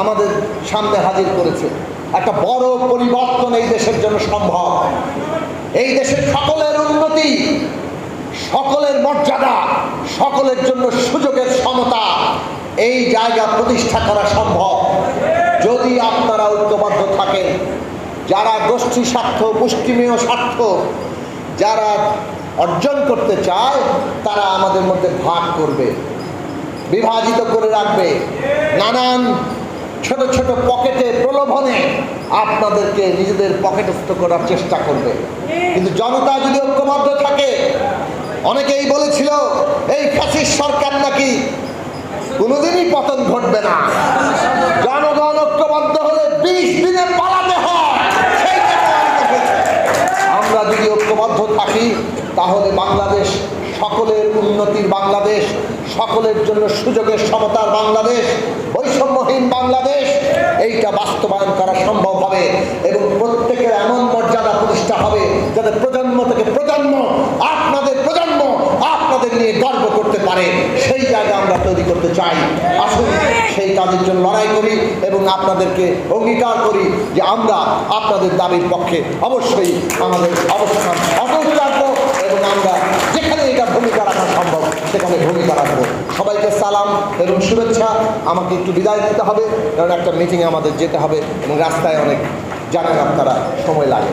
আমাদের সামনে হাজির করেছে। একটা বড় পরিবর্তন এই দেশের জন্য সম্ভব। এই দেশের সকলের উন্নতি, সকলের মর্যাদা, সকলের জন্য সুযোগের সমতা, এই জায়গা প্রতিষ্ঠা করা সম্ভব। যদি আপনারা ঐক্যবদ্ধ থাকেন, যারা গোষ্ঠী স্বার্থ মুষ্টিমেয় স্বার্থ, যারা অর্জন করতে চায়, তারা আমাদের মধ্যে ভাগ করবে। বিভাজিত করে রাখবে। নানান ছোট ছোট পকেটে প্রলোভনে আপনাদেরকে নিজেদের পকেটস্থ করার চেষ্টা করবে। কিন্তু জনতা যদি ঐক্যবদ্ধ থাকে, অনেকেই বলেছিল, এই ফ্যাসিস সরকার নাকি কোনোদিনই পতন ঘটবে না। জনগণ ঐক্যবদ্ধ হলে বিশ দিনে পালাতে হয়। আমরা যদি ঐক্যবদ্ধ থাকি, তাহলে বাংলাদেশ সকলের উন্নতির বাংলাদেশ। সকলের জন্য সুযোগের সমতার বাংলাদেশ, বৈষম্যহীন বাংলাদেশ, এইটা বাস্তবায়ন করা সম্ভব হবে এবং প্রত্যেকের এমন মর্যাদা প্রতিষ্ঠা হবে যাতে প্রজন্ম থেকে প্রজন্ম, আপনাদের প্রজন্ম আপনাদের নিয়ে গর্ব করতে পারে। সেই জায়গা আমরা তৈরি করতে চাই। আসুন, সেই কাজের জন্য লড়াই করি এবং আপনাদেরকে অঙ্গীকার করি যে আমরা আপনাদের দাবির পক্ষে অবশ্যই আমাদের অবস্থান অটল রাখব এবং আমরা যেখানে এটা ভূমিকা রাখা সম্ভব সেখানে রাখব সবাইকে সালাম এবং শুভেচ্ছা আমাকে একটু বিদায় দিতে হবে, কারণ একটা মিটিংয়ে আমাদের যেতে হবে এবং রাস্তায় অনেক জানেন আপনারা, সময় লাগে।